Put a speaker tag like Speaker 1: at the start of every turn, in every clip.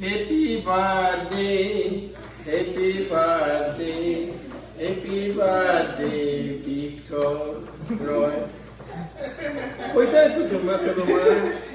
Speaker 1: Happy birthday, happy birthday, happy birthday, Victor Roy. Coitado do Macaromã.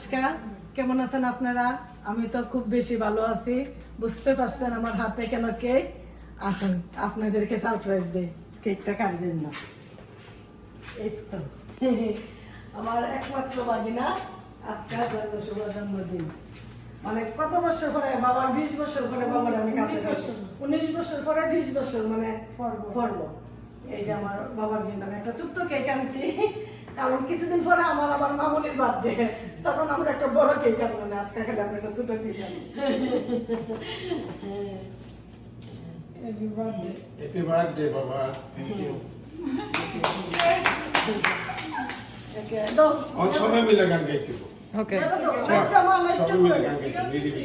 Speaker 2: নমস্কার। কেমন আছেন আপনারা? আমি তো খুব বেশি ভালো আছি। বুঝতে পারছেন আমার হাতে কেন কেক? আসুন আপনাদেরকে সারপ্রাইজ দেই। কেকটা কার জন্য? এই তো। আমার একমাত্র বাগিনা আজকে শুভ জন্মদিন। মানে কত বছর পরে? বাবার বিশ বছর পরে বাবার আমি কাছে উনিশ বছর পরে বিশ বছর মানে পর্ব। এই যে আমার বাবার জন্য আমি একটা ছোট্ট কেক আনছি। কারণ কিছুদিন পরে আমার আবার মামনির বার্থডে তখন আমরা একটা বড় কেক আনব না আজকে খালি আমরা একটা ছোট কেক আনছি হ্যাপি বার্থডে
Speaker 1: হ্যাপি বার্থডে বাবা। থ্যাংক ইউ সবাই মিলে গান গাইতে
Speaker 3: ওকে
Speaker 1: সবাই মিলে গান গাইতে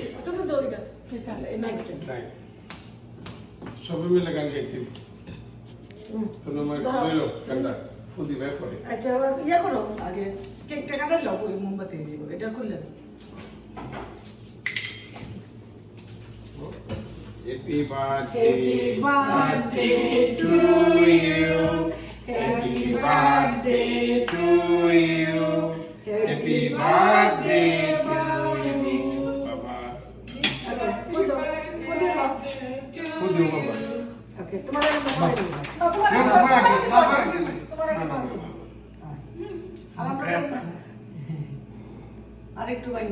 Speaker 1: সবাই মিলে গান গাইতে তোমার
Speaker 2: দাও।
Speaker 1: গানটা? ফুদি ভাই পরে
Speaker 2: আচ্ছা ইয়ে করো আগে কেকটা কাটাই লাও ওই মোমবাতি দিব এটা খুললে দাও।
Speaker 1: Happy birthday
Speaker 2: Happy birthday to you.
Speaker 1: Happy birthday to you. Happy birthday to you. বাবা
Speaker 2: Okay, ফুটো,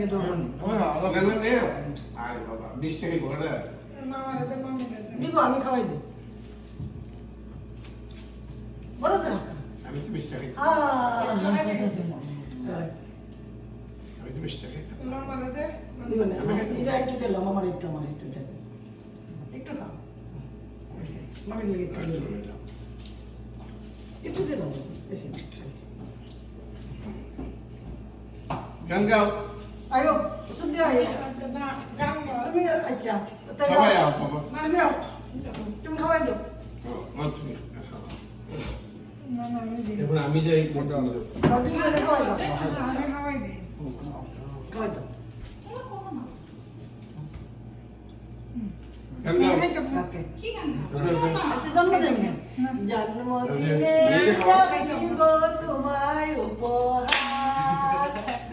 Speaker 2: আরেকটু ভাঙে দাও
Speaker 1: কেন নে? আরে বাবা, বিশ টাকা ঘোড়া।
Speaker 2: দিব আমি খাওয়াই দিব বড় করে
Speaker 1: আমি তো বিশ টাকা আমি তো বিশ টাকা খাইতাম।
Speaker 2: দিবেন না? এটা একটু দিলাম আমার একটু আমার একটু একটু খাও লেগে একটু দিলাম।
Speaker 1: যাও।
Speaker 2: একটু দিলাম বেশি
Speaker 1: গান গাও
Speaker 2: আয়ো শুনতে আয় তুমি আচ্ছা
Speaker 1: সবাই আও বাবা
Speaker 2: তুমি আও তুমি খাওয়াই দাও
Speaker 1: ও, মা তুমি খাও। এখন আমি যাই মোটা।
Speaker 2: আর দুই খাওয়াই দাও খাওয়াই। আচ্ছা জন্মদিন জন্মদিনে তোমায় উপহার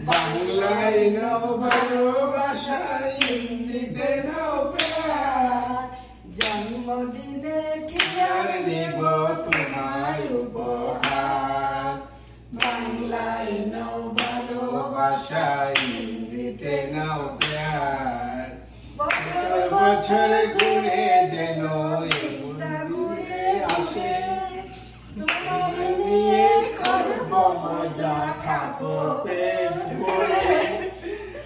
Speaker 1: বাংলায় নাও ভালোবাসা হিন্দিতে নাও প্যার।
Speaker 2: জন্মদিনে কি
Speaker 1: আর নেব তোমায় উপহার? বাংলায় নাও ভালোবাসা হিন্দিতে নাও প্যার। বছর বছর ঘুরে যেন ঘুরে আসে। তোমায় নিয়ে করব মজা খাব পেট ভরে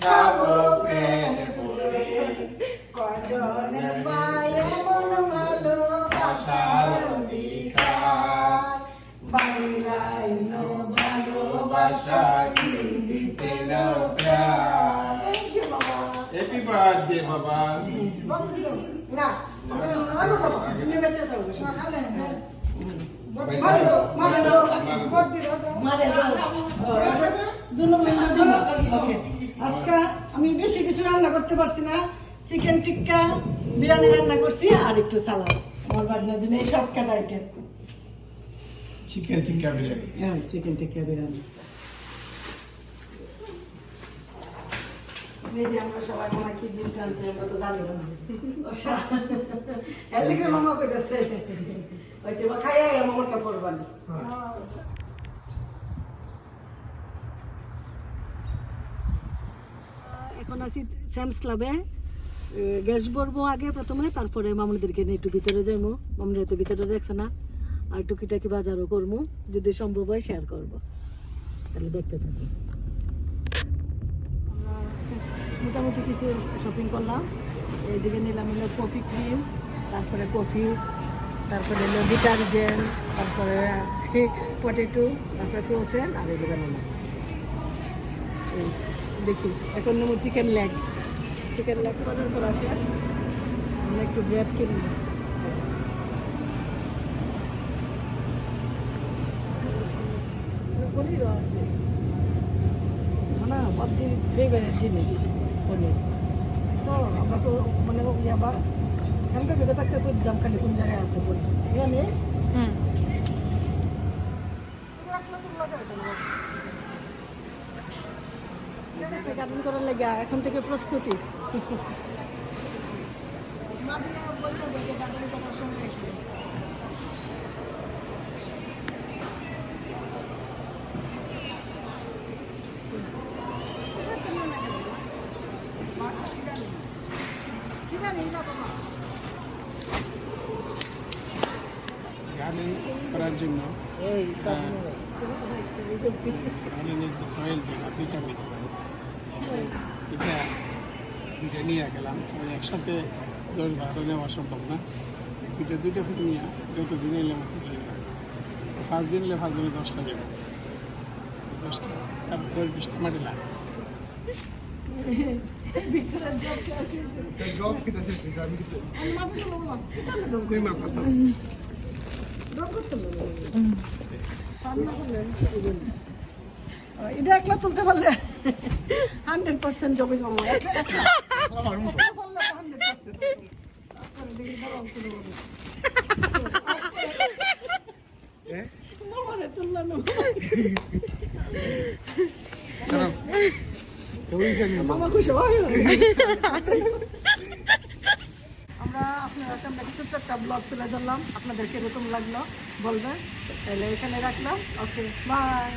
Speaker 1: খাব পেট ভরে
Speaker 2: কজনে পায় মন ভালোবাসার অধিকার বাংলায় নো
Speaker 1: ভালোবাসা হিন্দিতে নাও প্যার
Speaker 2: থ্যাংক ইউ বাবা
Speaker 1: হ্যাপি বার্থডে বাবা
Speaker 2: না রাখো বাবা তুমি বেঁচে থাকো সকালে আজকে আমি বেশি কিছু রান্না করতে পারছি না। চিকেন টিক্কা বিরিয়ানি রান্না করছি আর একটু সালাদ। আমার বাড়ির জন্য এই shortcut item
Speaker 1: chicken tikka biryani.
Speaker 2: হ্যাঁ চিকেন টিক্কা বিরিয়ানি। এই আমরা সবাই মনে কি দিন টানছি আমরা তো জানি না। এর লিগে মামা কইতাছে হয়েছে বা খাইয়া মামাটা পড়বানি এখন আছি স্যামস ক্লাবে। গ্যাস ভরবো আগে প্রথমে তারপরে মামুনিদেরকে নিয়ে একটু ভিতরে যাব মামুনিরা তো ভিতরে দেখছে না। আর টুকিটাকি বাজারও করব যদি সম্ভব হয় শেয়ার করব। তাহলে দেখতে থাকি আমরা মোটামুটি কিছু শপিং করলাম। এইদিকে নিলাম হলো কফি ক্রিম তারপরে কফি, তারপরে হলো ডিটারজেন্ট তারপরে পটেটো তারপরে ক্রোসেন আর এগুলো নিলাম। এই দেখি, এখন নেব চিকেন লেগ চিকেন লেগ বাজার করা শেষ। আমরা একটু ব্রেড পনিরও আছে। না পদ্মির ফেভারিট জিনিস। পনির সো আমরা তো মানে ইয়াবা এমন ভেবে থাকতে খুঁজতাম খালি কোন জায়গায় আছে পনির এখানে
Speaker 3: হুম।
Speaker 2: গার্ডেন করার লেগে এখন থেকে প্রস্তুতি। মাদিয়া বলল যে গার্ডেন করার সময় এসে
Speaker 1: গার্ডেন করার জন্য সয়েল ভিটামিন সয়েল এটা নিয়ে গেলাম ওই একসাথে দশ বারো নেওয়া সম্ভব না দুইটা দুইটা ফুটে নিয়ে যত দিন এলে মতো দিয়ে দিলাম পাঁচ দিন এলে পাঁচ দিনে দশটা যাবে দশটা তারপর দশ বিশটা মাটি লাগে
Speaker 2: এটা একলা তুলতে পারলে হান্ড্রেড পার্সেন্ট জবে জমা একলা একলা
Speaker 4: আমার মতো
Speaker 2: একলা পারলে হান্ড্রেড পার্সেন্ট তারপরে দেখি ধরো অঙ্ক দেবো।
Speaker 4: হ্যাঁ
Speaker 2: মামারে তুললাম না।
Speaker 4: ওই জানি
Speaker 2: মামা খুশি হয় আমরা আপনার সামনে একটা ব্লগ তুলে ধরলাম। আপনাদের কীরকম লাগল বলবেন তাহলে এখানে রাখলাম। Okay bye